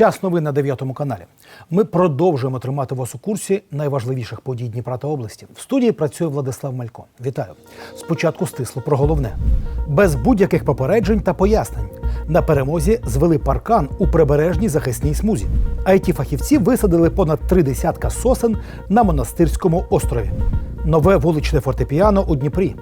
Час новин на 9 каналі. Ми продовжуємо тримати вас у курсі найважливіших подій Дніпра та області. В студії працює Владислав Малько. Вітаю. Спочатку стисло про головне. Без будь-яких попереджень та пояснень. На перемозі звели паркан у прибережній захисній смузі. it фахівці висадили понад три десятка сосен на монастирському острові. Нове вуличне фортепіано у Дніпрі.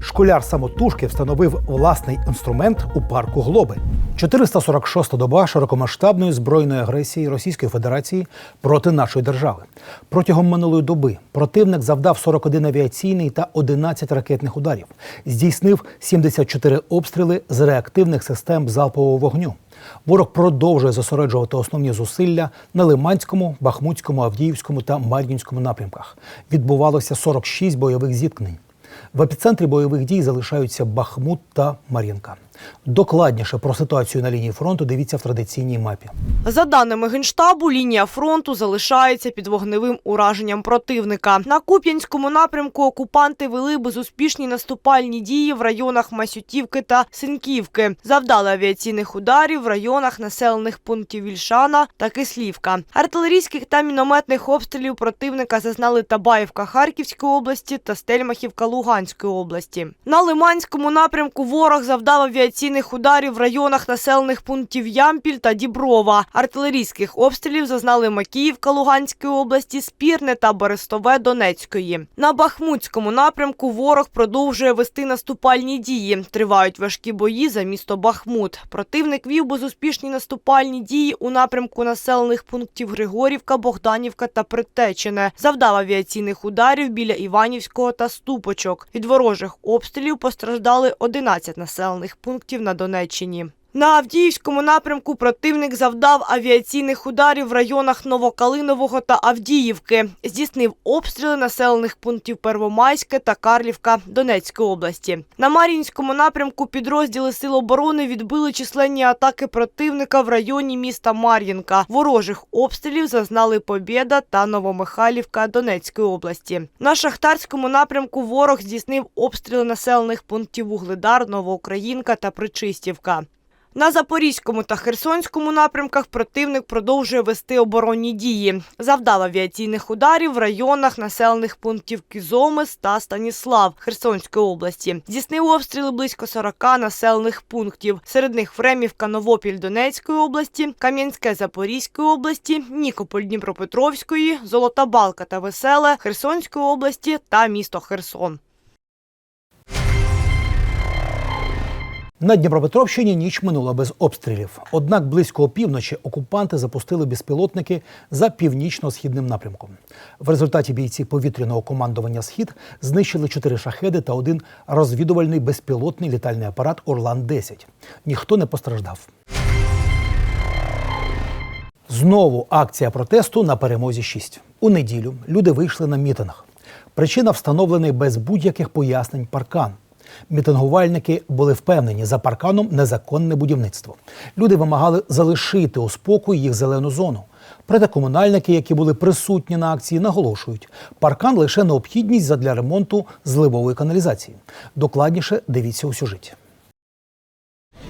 Школяр самотужки встановив власний інструмент у парку Глоби. 446-та доба широкомасштабної збройної агресії Російської Федерації проти нашої держави. Протягом минулої доби противник завдав 41 авіаційний та 11 ракетних ударів, здійснив 74 обстріли з реактивних систем залпового вогню. Ворог продовжує зосереджувати основні зусилля на Лиманському, Бахмутському, Авдіївському та Мар'їнському напрямках. Відбувалося 46 бойових зіткнень. В епіцентрі бойових дій залишаються Бахмут та Мар'їнка. Докладніше про ситуацію на лінії фронту дивіться в традиційній мапі. За даними Генштабу, лінія фронту залишається під вогневим ураженням противника. На Куп'янському напрямку окупанти вели безуспішні наступальні дії в районах Масютівки та Синківки. Завдали авіаційних ударів в районах населених пунктів Вільшана та Кислівка. Артилерійських та мінометних обстрілів противника зазнали Табаївка Харківської області та Стельмахівка Луганської області. На Лиманському напрямку ворог завдав авіаційних ударів в районах населених пунктів Ямпіль та Діброва. Артилерійських обстрілів зазнали Макіївка Луганської області, Спірне та Берестове Донецької. На Бахмутському напрямку ворог продовжує вести наступальні дії. Тривають важкі бої за місто Бахмут. Противник вів безуспішні наступальні дії у напрямку населених пунктів Григорівка, Богданівка та Притечене. Завдав авіаційних ударів біля Іванівського та Ступочок. Від ворожих обстрілів постраждали 11 населених пунктів на Донеччині. На Авдіївському напрямку противник завдав авіаційних ударів в районах Новокалинового та Авдіївки. Здійснив обстріли населених пунктів Первомайське та Карлівка Донецької області. На Мар'їнському напрямку підрозділи Сил оборони відбили численні атаки противника в районі міста Мар'їнка. Ворожих обстрілів зазнали Побєда та Новомихайлівка Донецької області. На Шахтарському напрямку ворог здійснив обстріли населених пунктів Вугледар, Новоукраїнка та Причистівка. На Запорізькому та Херсонському напрямках противник продовжує вести оборонні дії. Завдав авіаційних ударів в районах населених пунктів Кізомис та Станіслав Херсонської області. Здійснив обстріли близько 40 населених пунктів. Серед них Фремівка, Новопіль Донецької області, Кам'янське Запорізької області, Нікополь Дніпропетровської, Золота Балка та Веселе Херсонської області та місто Херсон. На Дніпропетровщині ніч минула без обстрілів. Однак близько опівночі окупанти запустили безпілотники за північно-східним напрямком. В результаті бійці повітряного командування Схід знищили чотири шахеди та один розвідувальний безпілотний літальний апарат Орлан-10. Ніхто не постраждав. Знову акція протесту на перемозі 6. У неділю люди вийшли на мітинг. Причина встановлений без будь-яких пояснень паркан. Мітингувальники були впевнені, за парканом незаконне будівництво. Люди вимагали залишити у спокій їх зелену зону. Проте комунальники, які були присутні на акції, наголошують, паркан лише необхідність задля ремонту зливової каналізації. Докладніше дивіться у сюжеті.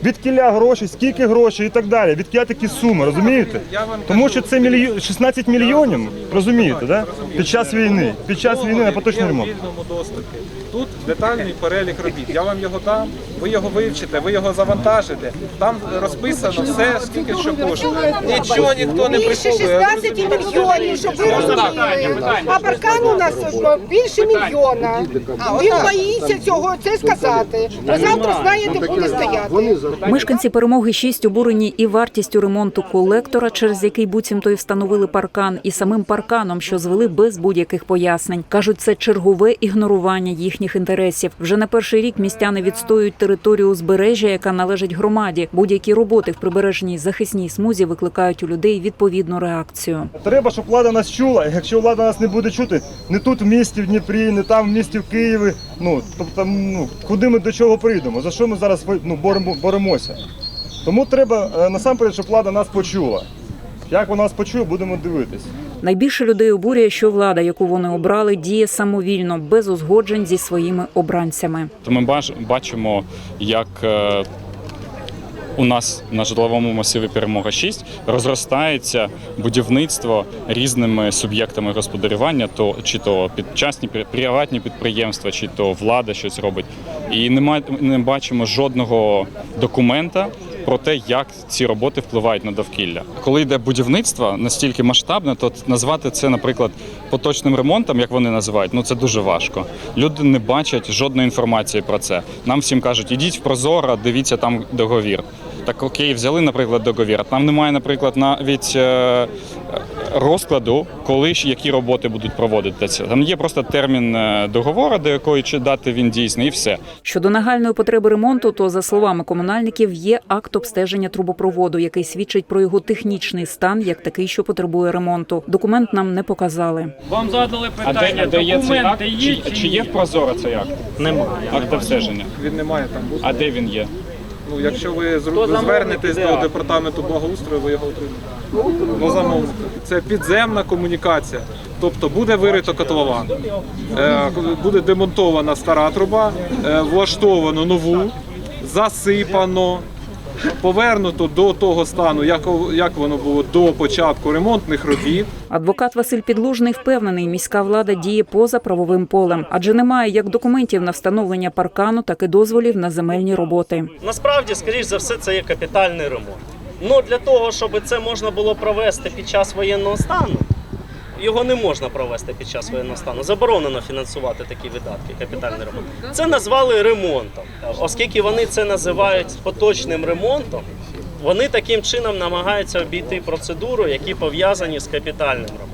Від кіля грошей, скільки грошей і так далі. Від кіля такі суми, розумієте? Тому що це мільйон, 16 мільйонів, розумієте, да? під час війни. Під час війни на поточний ремонт. доступі. Тут детальний перелік робіт. Я вам його дам, ви його вивчите, ви його завантажите. Там розписано все, скільки що коштує. Нічого ніхто не Більше приховує. 16 мільйонів, щоб ви розуміли. А паркан у нас о, більше мільйона. Він боїться цього це сказати. А завтра знаєте, буде стояти. Мешканці перемоги 6 обурені і вартістю ремонту колектора, через який буцімто і встановили паркан, і самим парканом, що звели без будь-яких пояснень. кажуть, це чергове ігнорування їхніх інтересів. Вже на перший рік містяни відстоюють територію узбережжя, яка належить громаді. Будь-які роботи в прибережній захисній смузі викликають у людей відповідну реакцію. Треба, щоб влада нас чула. Якщо влада нас не буде чути, не тут в місті в Дніпрі, не там в місті в Києві. Ну тобто, ну куди ми до чого прийдемо? За що ми зараз ну, боремо, боремося? Тому треба е, насамперед, щоб влада нас почула. Як вона нас почує, будемо дивитись. Найбільше людей обурює, що влада, яку вони обрали, діє самовільно, без узгоджень зі своїми обранцями. То ми бачимо, як е, у нас на житловому масиві Перемога 6 розростається будівництво різними суб'єктами господарювання, то чи то підчасні пі- приватні підприємства, чи то влада щось робить. І нема, не бачимо жодного документа про те, як ці роботи впливають на довкілля. Коли йде будівництво настільки масштабне, то назвати це, наприклад, поточним ремонтом, як вони називають, ну це дуже важко. Люди не бачать жодної інформації про це. Нам всім кажуть, ідіть в Прозоро, дивіться там договір. Так окей, взяли, наприклад, договір. а Там немає, наприклад, навіть е, розкладу, коли ж які роботи будуть проводитися. Там є просто термін е, договору, до якої чи дати він дійсний, і все. Щодо нагальної потреби ремонту, то за словами комунальників є акт обстеження трубопроводу, який свідчить про його технічний стан, як такий, що потребує ремонту. Документ нам не показали. Вам задали питання, А де, де є цей акт? Чи, чи чи є в Прозоро цей акт? Немає. Акт обстеження. Він не має там. А де він є? Ну, якщо ви, звернетесь до департаменту благоустрою, ви його отримаєте. Ну, замовник. Це підземна комунікація. Тобто буде вирито котлован, е, буде демонтована стара труба, е, влаштовано нову, засипано, повернуто до того стану, як, як воно було до початку ремонтних робіт. Адвокат Василь Підлужний впевнений, міська влада діє поза правовим полем, адже немає як документів на встановлення паркану, так і дозволів на земельні роботи. Насправді, скоріш за все, це є капітальний ремонт. Ну для того, щоб це можна було провести під час воєнного стану, його не можна провести під час воєнного стану. Заборонено фінансувати такі видатки, капітальний ремонт. Це назвали ремонтом, оскільки вони це називають поточним ремонтом. Вони таким чином намагаються обійти процедуру, які пов'язані з капітальним ремонтом.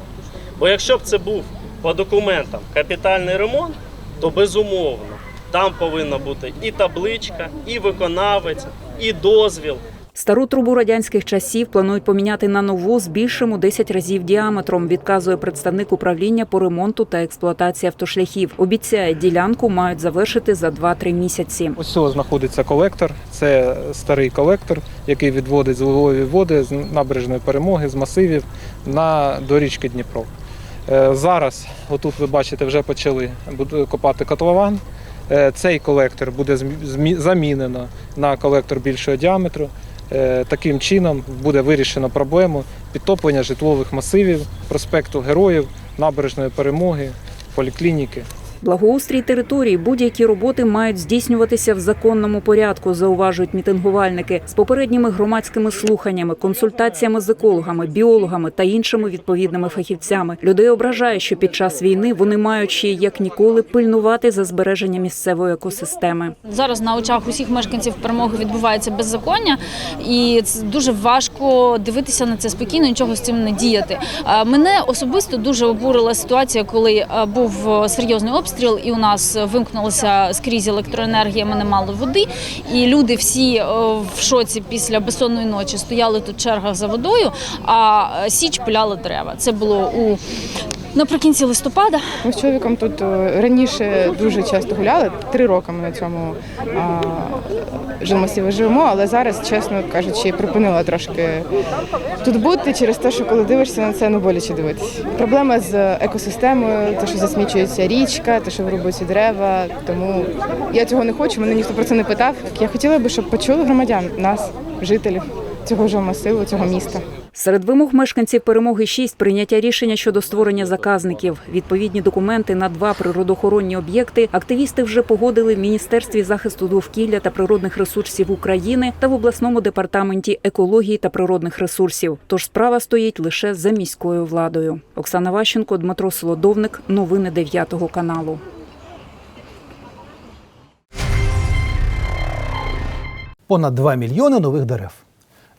Бо якщо б це був по документам капітальний ремонт, то безумовно там повинна бути і табличка, і виконавець, і дозвіл. Стару трубу радянських часів планують поміняти на нову з більшим у 10 разів діаметром. Відказує представник управління по ремонту та експлуатації автошляхів. Обіцяє, ділянку мають завершити за 2-3 місяці. Ось цього знаходиться колектор. Це старий колектор, який відводить зливові води з набережної перемоги, з масивів на до річки Дніпро. Е, Зараз, отут ви бачите, вже почали копати котлован. Е, Цей колектор буде замінено на колектор більшого діаметру. Е, Таким чином буде вирішено проблему підтоплення житлових масивів, проспекту Героїв, набережної перемоги, поліклініки. Благоустрій території будь-які роботи мають здійснюватися в законному порядку, зауважують мітингувальники з попередніми громадськими слуханнями, консультаціями з екологами, біологами та іншими відповідними фахівцями. Людей ображає, що під час війни вони мають ще як ніколи пильнувати за збереження місцевої екосистеми. Зараз на очах усіх мешканців перемоги відбувається беззаконня, і дуже важко дивитися на це спокійно, нічого з цим не діяти. Е, Мене особисто дуже обурила ситуація, коли е, був е, серйозний обстріл, і у нас вимкнулася скрізь електроенергія. Ми не мали води, і люди всі е, в шоці після безсонної ночі стояли тут в чергах за водою, а е, січ пиляли дерева. Це було у наприкінці листопада. Ми з чоловіком тут е, раніше дуже часто гуляли. Три роки ми на цьому а, жилмасиві живемо, але зараз, чесно кажучи, припинила трошки тут бути через те, що коли дивишся на це, ну боляче дивитися. Проблема з екосистемою, те, що засмічується річка, те, що вирубуються дерева. Тому я цього не хочу. Мене ніхто про це не питав. Я хотіла би, щоб почули громадян, нас, жителів цього жилмасиву, цього міста. Серед вимог мешканців перемоги 6 прийняття рішення щодо створення заказників. Відповідні документи на два природоохоронні об'єкти активісти вже погодили в Міністерстві захисту довкілля та природних ресурсів України та в обласному департаменті екології та природних ресурсів. Тож справа стоїть лише за міською владою. Оксана Ващенко, Дмитро Солодовник. Новини 9 каналу. Понад 2 мільйони нових дерев.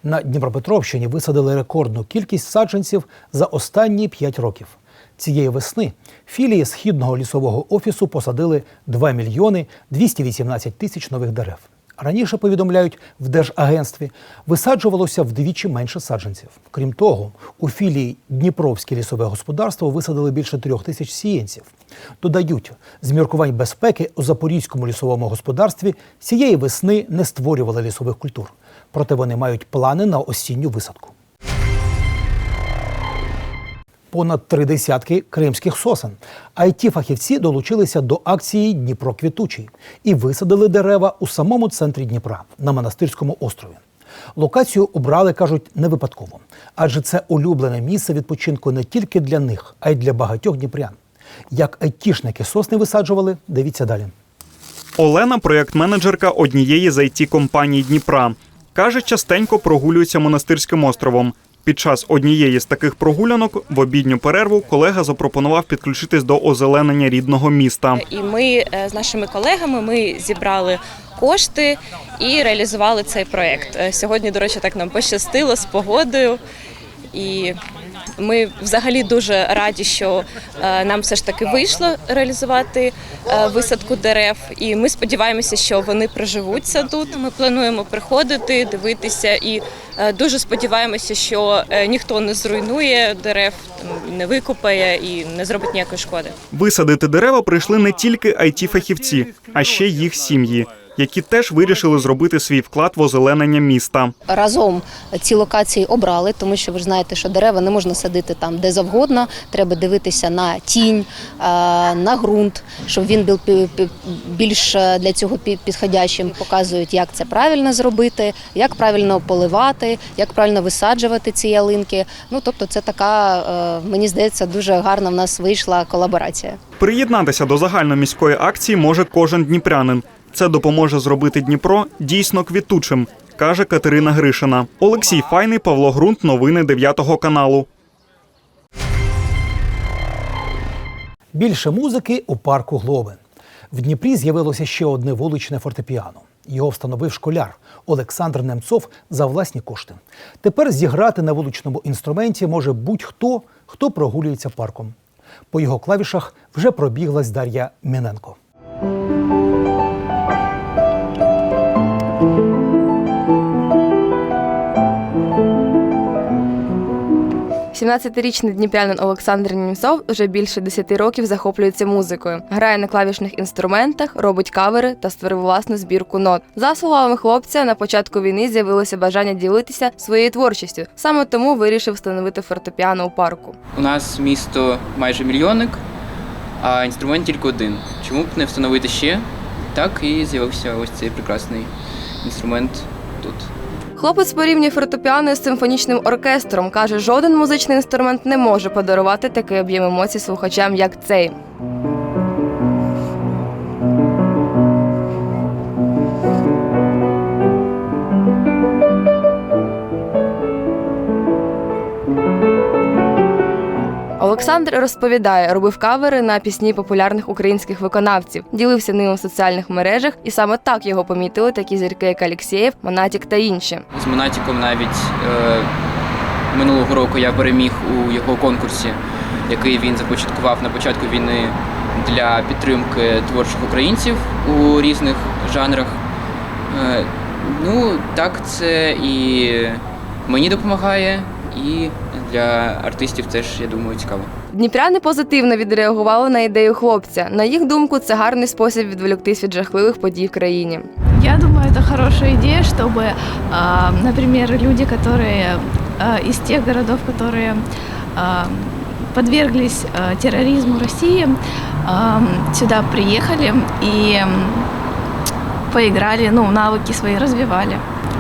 На Дніпропетровщині висадили рекордну кількість саджанців за останні 5 років. Цієї весни філії східного лісового офісу посадили 2 мільйони 218 тисяч нових дерев. Раніше повідомляють в Держагентстві, висаджувалося вдвічі менше саджанців. Крім того, у філії Дніпровське лісове господарство висадили більше трьох тисяч сіянців. Додають, з міркувань безпеки у Запорізькому лісовому господарстві цієї весни не створювали лісових культур. Проте вони мають плани на осінню висадку. Понад три десятки кримських сосен. it фахівці долучилися до акції Дніпро квітучий і висадили дерева у самому центрі Дніпра на монастирському острові. Локацію обрали, кажуть, не випадково, адже це улюблене місце відпочинку не тільки для них, а й для багатьох дніпрян. Як айтішники сосни висаджували, дивіться далі. Олена проєкт-менеджерка однієї з it компаній Дніпра. Каже, частенько прогулюється монастирським островом. Під час однієї з таких прогулянок в обідню перерву колега запропонував підключитись до озеленення рідного міста. І ми е, з нашими колегами ми зібрали кошти і реалізували цей проект. Е, Сьогодні, до речі, так нам пощастило з погодою. І ми взагалі дуже раді, що е, нам все ж таки вийшло реалізувати е, висадку дерев. І ми сподіваємося, що вони проживуться тут. Ми плануємо приходити, дивитися, і е, дуже сподіваємося, що ніхто не зруйнує дерев, не викупає і не зробить ніякої шкоди. Висадити дерева прийшли не тільки it фахівці а ще їх сім'ї, які теж вирішили зробити свій вклад в озеленення міста. разом ці локації обрали, тому що ви ж знаєте, що дерева не можна садити там де завгодно. Треба дивитися на тінь, е, на ґрунт, щоб він був більш е, для цього пі- підходящим. Показують, як це правильно зробити, як правильно поливати, як правильно висаджувати ці ялинки. Ну тобто, це така, е, мені здається, дуже гарна в нас вийшла колаборація. Приєднатися до загальноміської акції може кожен дніпрянин. Це допоможе зробити Дніпро дійсно квітучим, каже Катерина Гришина. Олексій Файний, Павло Грунт, новини 9 каналу. Більше музики у парку Глови. В Дніпрі з'явилося ще одне вуличне фортепіано. Його встановив школяр Олександр Немцов за власні кошти. Тепер зіграти на вуличному інструменті може будь-хто, хто прогулюється парком. По його клавішах вже пробіглась Дар'я Міненко. 17-річний дніпрянин Олександр Німцов вже більше 10 років захоплюється музикою, грає на клавішних інструментах, робить кавери та створив власну збірку нот. За словами хлопця, на початку війни з'явилося бажання ділитися своєю творчістю. Саме тому вирішив встановити фортепіано у парку. У нас місто майже мільйонник, а інструмент тільки один. Чому б не встановити ще? Так і з'явився ось цей прекрасний інструмент тут. Хлопець порівнює фортепіано з симфонічним оркестром. каже, жоден музичний інструмент не може подарувати такий об'єм емоцій слухачам, як цей. Олександр розповідає, робив кавери на пісні популярних українських виконавців, ділився ними в соціальних мережах, і саме так його помітили такі зірки, як Алєксєєв, Монатік та інші. З Монатіком навіть е, минулого року я переміг у його конкурсі, який він започаткував на початку війни для підтримки творчих українців у різних жанрах. Е, ну, так, це і мені допомагає, і для артистів теж, я думаю, цікаво. Дніпряни позитивно відреагували на ідею хлопця. На їх думку, це гарний спосіб відволіктись від жахливих подій в країні. Я думаю, это хорошая идея, чтобы, а, например, люди, которые а, из тех городов, которые а, подверглись а, терроризму России, а, сюда приехали и м, поиграли, ну, навыки свои развивали.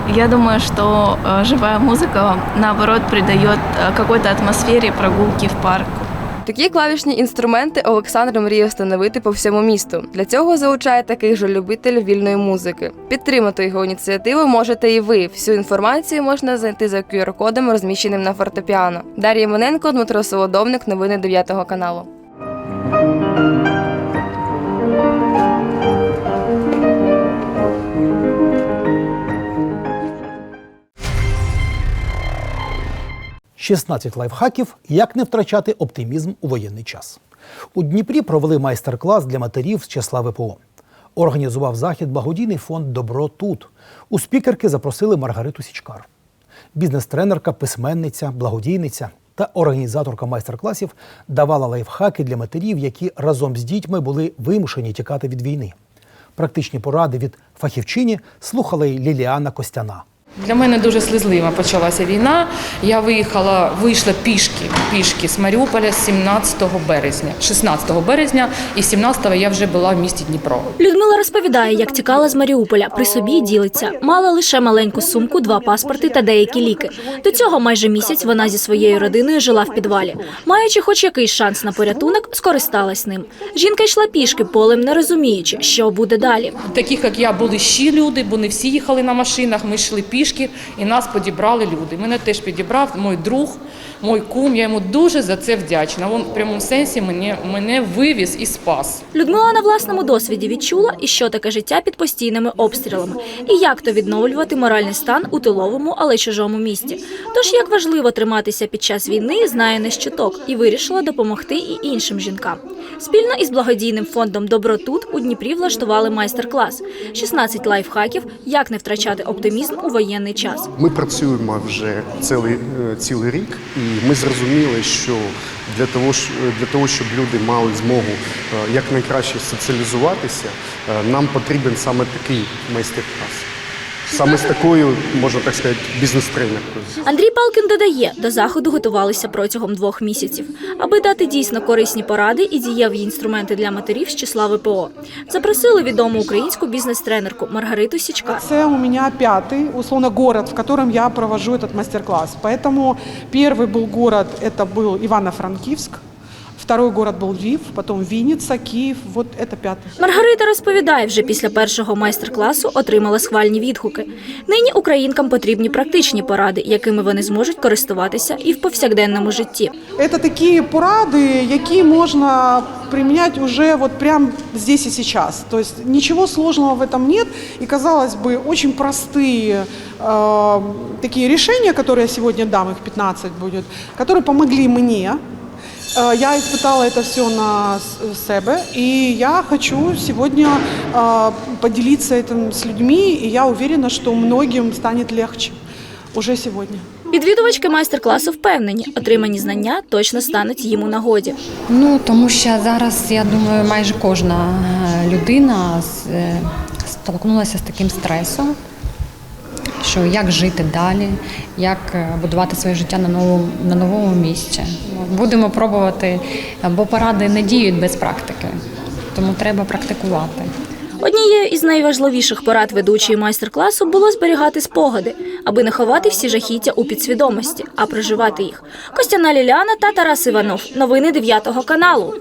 Я думаю, что а, живая музыка, наоборот, придает какой-то атмосфере прогулки в парку. Такі клавішні інструменти Олександр мріє встановити по всьому місту. Для цього залучає таких же любителів вільної музики. Підтримати його ініціативу можете і ви. Всю інформацію можна знайти за QR-кодом, розміщеним на фортепіано. Дар'я Моненко, Дмитро Солодовник, новини 9 каналу. – 16 лайфхаків, як не втрачати оптимізм у воєнний час. У Дніпрі провели майстер-клас для матерів з числа ВПО. Організував захід благодійний фонд Добро тут. У спікерки запросили Маргариту Січкар. Бізнес-тренерка, письменниця, благодійниця та організаторка майстер-класів давала лайфхаки для матерів, які разом з дітьми були вимушені тікати від війни. Практичні поради від фахівчині слухала й Ліліана Костяна. Для мене дуже слізлива почалася війна. Я виїхала, вийшла пішки, пішки з Маріуполя 17 березня, 16 березня, і 17 я вже була в місті Дніпро. Людмила розповідає, як тікала з Маріуполя. При собі ділиться. Мала лише маленьку сумку, два паспорти та деякі ліки. До цього майже місяць вона зі своєю родиною жила в підвалі. Маючи хоч якийсь шанс на порятунок, скористалась ним. Жінка йшла пішки полем, не розуміючи, що буде далі. Таких, як я, були ще люди, бо не всі їхали на машинах. Ми йшли пішки, і нас підібрали люди. Мене теж підібрав мій друг, мій кум. Я йому дуже за це вдячна. Він в прямому сенсі мене, мене вивіз і спас. Людмила на власному досвіді відчула, і що таке життя під постійними обстрілами, і як то відновлювати моральний стан у тиловому, але чужому місті. Тож як важливо триматися під час війни, знає не щоток і вирішила допомогти і іншим жінкам. Спільно із благодійним фондом Добро тут у Дніпрі влаштували майстер-клас, 16 лайфхаків, як не втрачати оптимізм у воєнний час. Ми працюємо вже цілий, е, цілий рік, і ми зрозуміли, що для того, для того, щоб люди мали змогу е, якнайкраще соціалізуватися, е, нам потрібен саме такий майстер-клас Саме з такою, можна так сказати, бізнес-тренеркою. Андрій Палкін додає, до заходу готувалися протягом двох місяців, аби дати дійсно корисні поради і дієві інструменти для матерів з числа ВПО. Запросили відому українську бізнес-тренерку Маргариту Січка. Это у меня пятый, условно, город, в котором я провожу этот мастер-класс. Поэтому первый был город, это был Ивано-Франкивск, второй город был Львив, потом Винница, Киев, вот это пятый. Маргарита розповідає, вже після першого майстер-класу отримала схвальні відгуки. Нині українкам потрібні практичні поради, якими вони зможуть користуватися і в повсякденному житті. Это такие поради, які можна применять уже вот прям здесь и сейчас. То есть ничего сложного в этом нет. И, казалось бы, очень простые э, такие решения, которые я сегодня дам, их 15 будет, которые помогли мне. Э, Я испытала это все на с- себе, и я хочу сегодня э, поделиться этим с людьми, и я уверена, что многим станет легче уже сегодня. Відвідувачки майстер-класу впевнені, отримані знання точно стануть їм у нагоді. Ну тому що зараз я думаю, майже кожна е, людина з- е, столкнулася з таким стресом, що як жити далі, як е, будувати своє життя на новому на новому місці. Будемо пробувати, бо поради не діють без практики, тому треба практикувати. Однією із найважливіших порад ведучої майстер-класу було зберігати спогади, аби не ховати всі жахіття у підсвідомості, а проживати їх. Костяна Ліляна та Тарас Іванов. Новини 9 каналу.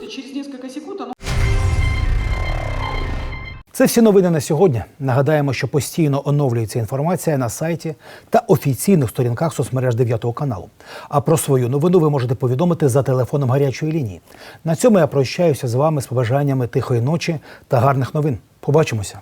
Це всі новини на сьогодні. Нагадаємо, що постійно оновлюється інформація на сайті та офіційних сторінках соцмереж 9 каналу. А про свою новину ви можете повідомити за телефоном гарячої лінії. На цьому я прощаюся з вами з побажаннями тихої ночі та гарних новин. Побачимося.